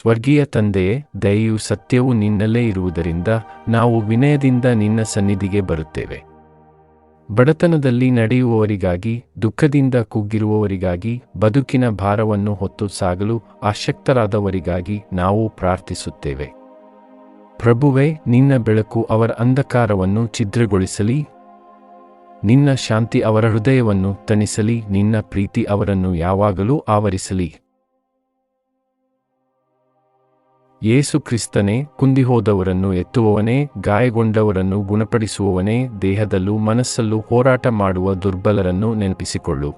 ಸ್ವರ್ಗೀಯ ತಂದೆಯೇ, ದಯೆಯು ಸತ್ಯವು ನಿನ್ನಲ್ಲೇ ಇರುವುದರಿಂದ ನಾವು ವಿನಯದಿಂದ ನಿನ್ನ ಸನ್ನಿಧಿಗೆ ಬರುತ್ತೇವೆ. ಬಡತನದಲ್ಲಿ ನಡೆಯುವವರಿಗಾಗಿ, ದುಃಖದಿಂದ ಕುಗ್ಗಿರುವವರಿಗಾಗಿ, ಬದುಕಿನ ಭಾರವನ್ನು ಹೊತ್ತು ಸಾಗಲು ಅಶಕ್ತರಾದವರಿಗಾಗಿ ನಾವು ಪ್ರಾರ್ಥಿಸುತ್ತೇವೆ. ಪ್ರಭುವೇ, ನಿನ್ನ ಬೆಳಕು ಅವರ ಅಂಧಕಾರವನ್ನು ಛಿದ್ರಗೊಳಿಸಲಿ. ನಿನ್ನ ಶಾಂತಿ ಅವರ ಹೃದಯವನ್ನು ತಣಿಸಲಿ. ನಿನ್ನ ಪ್ರೀತಿ ಅವರನ್ನು ಯಾವಾಗಲೂ ಆವರಿಸಲಿ. ಯೇಸು ಕ್ರಿಸ್ತನೇ, ಕುಂದಿಹೋದವರನ್ನು ಎತ್ತುವವನೇ, ಗಾಯಗೊಂಡವರನ್ನು ಗುಣಪಡಿಸುವವನೇ, ದೇಹದಲ್ಲೂ ಮನಸ್ಸಲ್ಲೂ ಹೋರಾಟ ಮಾಡುವ ದುರ್ಬಲರನ್ನು ನೆನಪಿಸಿಕೊಳ್ಳು.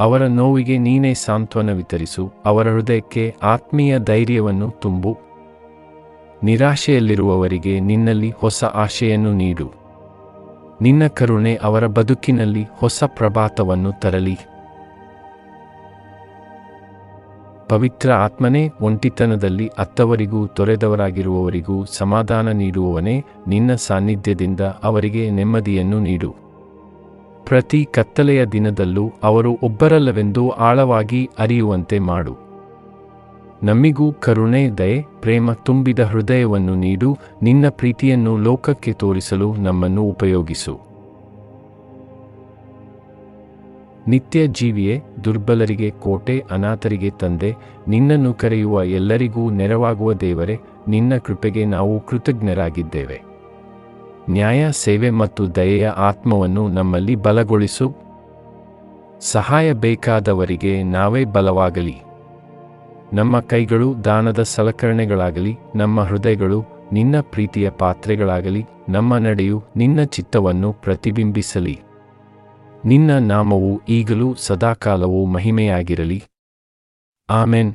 ಅವರ ನೋವಿಗೆ ನೀನೇ ಸಾಂತ್ವನ ವಿತರಿಸು, ಅವರ ಹೃದಯಕ್ಕೆ ಆತ್ಮೀಯ ಧೈರ್ಯವನ್ನು ತುಂಬು. ನಿರಾಶೆಯಲ್ಲಿರುವವರಿಗೆ ನಿನ್ನಲ್ಲಿ ಹೊಸ ಆಶೆಯನ್ನು ನೀಡು. ನಿನ್ನ ಕರುಣೆ ಅವರ ಬದುಕಿನಲ್ಲಿ ಹೊಸ ಪ್ರಭಾತವನ್ನು ತರಲಿ. ಪವಿತ್ರ ಆತ್ಮನೇ ಒಂಟಿತನದಲ್ಲಿ ಅತ್ತವರಿಗೂ ತೊರೆದವರಾಗಿರುವವರಿಗೂ ಸಮಾಧಾನ ನೀಡುವವನೇ ನಿನ್ನ ಸಾನ್ನಿಧ್ಯದಿಂದ ಅವರಿಗೆ ನೆಮ್ಮದಿಯನ್ನು ನೀಡು. ಪ್ರತಿ ಕತ್ತಲೆಯ ದಿನದಲ್ಲೂ ಅವರು ಒಬ್ಬರಲ್ಲವೆಂದು ಆಳವಾಗಿ ಅರಿಯುವಂತೆ ಮಾಡು. ನಮಿಗೂ ಕರುಣೆ, ದಯೆ, ಪ್ರೇಮ ತುಂಬಿದ ಹೃದಯವನ್ನು ನೀಡು. ನಿನ್ನ ಪ್ರೀತಿಯನ್ನು ಲೋಕಕ್ಕೆ ತೋರಿಸಲು ನಮ್ಮನ್ನು ಉಪಯೋಗಿಸು. ನಿತ್ಯ ಜೀವಿಯೇ ದುರ್ಬಲರಿಗೆ ಕೋಟೆ, ಅನಾಥರಿಗೆ ತಂದೆ, ನಿನ್ನನ್ನು ಕರೆಯುವ ಎಲ್ಲರಿಗೂ ನೆರವಾಗುವ ದೇವರೇ, ನಿನ್ನ ಕೃಪೆಗೆ ನಾವು ಕೃತಜ್ಞರಾಗಿದ್ದೇವೆ. ನ್ಯಾಯ, ಸೇವೆ ಮತ್ತು ದಯೆಯ ಆತ್ಮವನ್ನು ನಮ್ಮಲ್ಲಿ ಬಲಗೊಳಿಸು. ಸಹಾಯ ಬೇಕಾದವರಿಗೆ ನಾವೇ ಬಲವಾಗಲಿ. ನಮ್ಮ ಕೈಗಳು ದಾನದ ಸಲಕರಣೆಗಳಾಗಲಿ, ನಮ್ಮ ಹೃದಯಗಳು ನಿನ್ನ ಪ್ರೀತಿಯ ಪಾತ್ರೆಗಳಾಗಲಿ, ನಮ್ಮ ನಡೆಯು ನಿನ್ನ ಚಿತ್ತವನ್ನು ಪ್ರತಿಬಿಂಬಿಸಲಿ. ನಿನ್ನ ನಾಮವು ಈಗಲೂ ಸದಾಕಾಲವೂ ಮಹಿಮೆಯಾಗಿರಲಿ. ಆಮೆನ್.